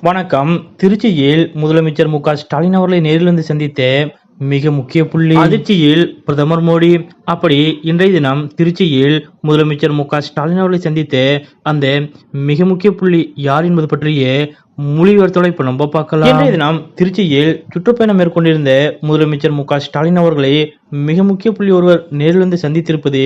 வணக்கம். திருச்சியில் முதலமைச்சர் மு க ஸ்டாலின் அவர்களை நேரிலிருந்து சந்தித்த மிக முக்கிய புள்ளி. அதிர்ச்சியில் பிரதமர் மோடி அப்படி இன்றைய தினம் திருச்சியில் முதலமைச்சர் மு க ஸ்டாலின் அவர்களை சந்தித்து அந்த மிக முக்கிய புள்ளி யார் என்பது பற்றிய மொழிவர்த்தோட இப்ப நம்ம பார்க்கலாம். இன்றைய தினம் திருச்சியில் சுற்றுப்பயணம் மேற்கொண்டிருந்த முதலமைச்சர் மு க ஸ்டாலின் அவர்களை மிக முக்கிய புள்ளி ஒருவர் நேரிலிருந்து சந்தித்திருப்பது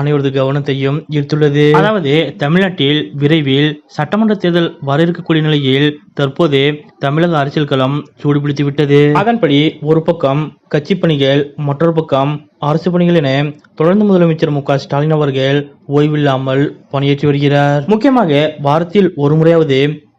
அனைவரது கவனத்தையும் ஈர்த்துள்ளது. அதாவது தமிழ்நாட்டில் விரைவில் சட்டமன்ற தேர்தல் வர இருக்கக்கூடிய நிலையில் தற்போது தமிழக அரசியல் களம் சூடுபிடித்து விட்டது அதன்படி ஒரு பக்கம் கட்சி பணிகள் மற்றொரு பக்கம் அரசு பணிகள் என தொடர்ந்து முதலமைச்சர் மு க ஸ்டாலின் அவர்கள் ஓய்வில்லாமல் பணியாற்றி வருகிறார். முக்கியமாக வாரத்தில் ஒரு முறையாவது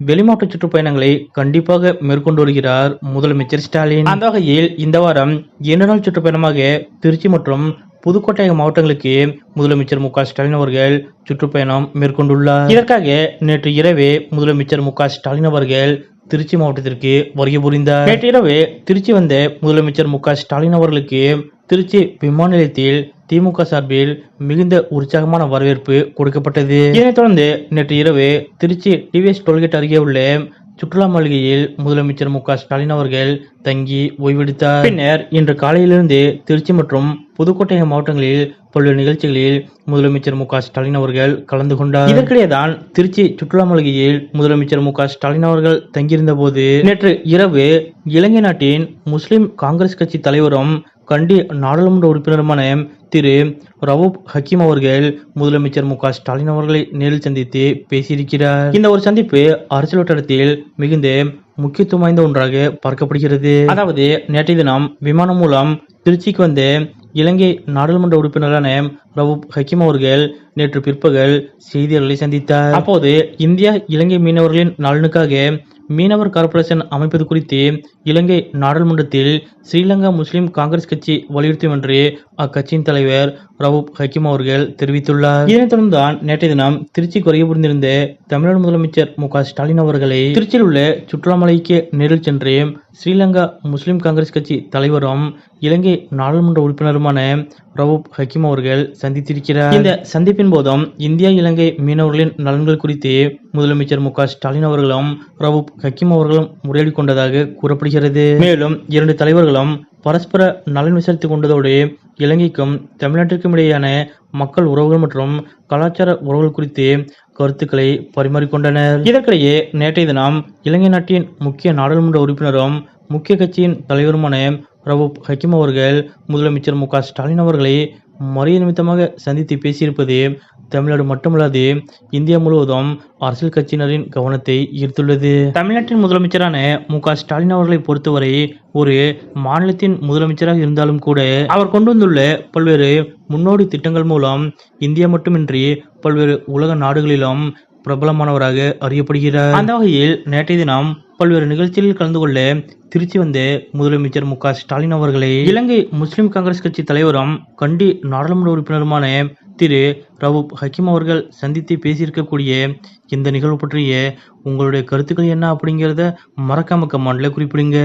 வெளிமாவட்ட சுற்றுப்பயணங்களை கண்டிப்பாக மேற்கொண்டு வருகிறார் முதலமைச்சர் ஸ்டாலின். அந்த வகையில் இந்த வாரம் இரண்டு நாள் சுற்றுப்பயணமாக திருச்சி மற்றும் புதுக்கோட்டை மாவட்டங்களுக்கு முதலமைச்சர் மு க ஸ்டாலின் அவர்கள் சுற்றுப்பயணம் மேற்கொண்டுள்ளார். இதற்காக நேற்று இரவே முதலமைச்சர் மு க ஸ்டாலின் அவர்கள் திருச்சி மாவட்டத்திற்கு வருகை புரிந்தார். நேற்று இரவு திருச்சி வந்த முதலமைச்சர் மு க ஸ்டாலின் அவர்களுக்கு திருச்சி விமான நிலையத்தில் திமுக சார்பில் மிகுந்த உற்சாகமான வரவேற்பு கொடுக்கப்பட்டது. இதனைத் தொடர்ந்து நேற்று இரவு திருச்சி டிவிஎஸ் டோல்கேட் அருகே உள்ள சுற்றுலா மாளிகையில் முதலமைச்சர் மு ஸ்டாலின் அவர்கள் தங்கி ஓய்வெடுத்தார். பின்னர் இன்று காலையிலிருந்து திருச்சி மற்றும் புதுக்கோட்டை மாவட்டங்களில் பல்வேறு நிகழ்ச்சிகளில் முதலமைச்சர் மு ஸ்டாலின் அவர்கள் கலந்து கொண்டார். இதற்கிடையேதான் திருச்சி சுற்றுலா மாளிகையில் முதலமைச்சர் மு ஸ்டாலின் அவர்கள் தங்கியிருந்த போது நேற்று இரவு இலங்கை நாட்டின் முஸ்லிம் காங்கிரஸ் கட்சி தலைவரும் கண்டி நாடாளுமன்ற உறுப்பினருமான திரு. ரவூப் ஹக்கீம் அவர்கள் முதலமைச்சர் மு. ஸ்டாலின் அவர்களை நேரில் சந்தித்து பேசியிருக்கிறார். இந்த ஒரு சந்திப்பு அரசியல் வட்டாரத்தில் மிகுந்த முக்கியத்துவம் வாய்ந்த ஒன்றாக பார்க்கப்படுகிறது. அதாவது நேற்றைய தினம் விமானம் மூலம் திருச்சிக்கு வந்த இலங்கை நாடாளுமன்ற உறுப்பினரான ரவூப் ஹக்கீம் அவர்கள் நேற்று பிற்பகல் செய்தியாளர்களை சந்தித்தார். அப்போது இந்தியா இலங்கை மீனவர்களின் நலனுக்காக மீனவர் கார்ப்பரேஷன் அமைப்பது குறித்து இலங்கை நாடாளுமன்றத்தில் ஸ்ரீலங்கா முஸ்லிம் காங்கிரஸ் கட்சி வலியுறுத்தும் என்று அக்கட்சியின் தலைவர் ரவூப் ஹக்கீம் அவர்கள் தெரிவித்துள்ளார். இதனைத் தொடர்ந்து தான் நேற்றைய தினம் திருச்சி குறைய புரிந்திருந்த தமிழ்நாடு முதலமைச்சர் மு க ஸ்டாலின் அவர்களை திருச்சியில் உள்ள சுற்றுலாமலைக்கு நேரில் சென்று ஸ்ரீலங்கா முஸ்லிம் காங்கிரஸ் கட்சி தலைவரும் இலங்கை நாடாளுமன்ற உறுப்பினருமான ரவூப் ஹக்கீம் அவர்கள் சந்தித்திருக்கிறார். இந்த சந்திப்பின் போதும் இந்தியா இலங்கை மீனவர்களின் நலன்கள் குறித்து முதலமைச்சர் மு ஸ்டாலின் அவர்களும் ரவூப் ஹக்கீம் அவர்களும் முறையாடி கொண்டதாக கூறப்படுகிறது. மேலும் இரண்டு தலைவர்களும் பரஸ்பர நலன் விசாரித்து கொண்டதோடு இலங்கைக்கும் தமிழ்நாட்டிற்கும் இடையேயான மக்கள் உறவுகள் மற்றும் கலாச்சார உறவுகள் குறித்து கருத்துக்களை பரிமாறிக்கொண்டனர். இதற்கிடையே நேற்றைய தினம் இலங்கை நாட்டின் முக்கிய நாடாளுமன்ற உறுப்பினரும் முக்கிய கட்சியின் தலைவருமான ரவூப் ஹக்கீம் அவர்கள் முதலமைச்சர் மு க ஸ்டாலின் அவர்களை மரியாதை நிமித்தமாக சந்தித்து பேசியிருப்பது தமிழ்நாடு மட்டுமல்லாது இந்தியா முழுவதும் அரசியல் கட்சியினரின் கவனத்தை ஈர்த்துள்ளது. தமிழ்நாட்டின் முதலமைச்சரான மு ஸ்டாலின் அவர்களை பொறுத்தவரை ஒரு மாநிலத்தின் முதலமைச்சராக இருந்தாலும் கூட அவர் கொண்டு வந்துள்ள பல்வேறு முன்னோடி திட்டங்கள் மூலம் இந்தியா மட்டுமின்றி பல்வேறு உலக நாடுகளிலும் பிரபலமானவராக அறியப்படுகிறார். அந்த வகையில் நேற்றைய தினம் பல்வேறு நிகழ்ச்சிகளில் கலந்து கொள்ள திருச்சி வந்த முதலமைச்சர் மு ஸ்டாலின் அவர்களை இலங்கை முஸ்லிம் காங்கிரஸ் கட்சி தலைவரும் கண்டி நாடாளுமன்ற உறுப்பினருமான திரு ரவுப் ஹக்கீம் அவர்கள் சந்தித்து பேசியிருக்கக்கூடிய இந்த நிகழ்வு பற்றிய உங்களுடைய கருத்துக்கள் என்ன அப்படிங்கிறத மறக்காம கமாண்டில் குறிப்பிடுங்க.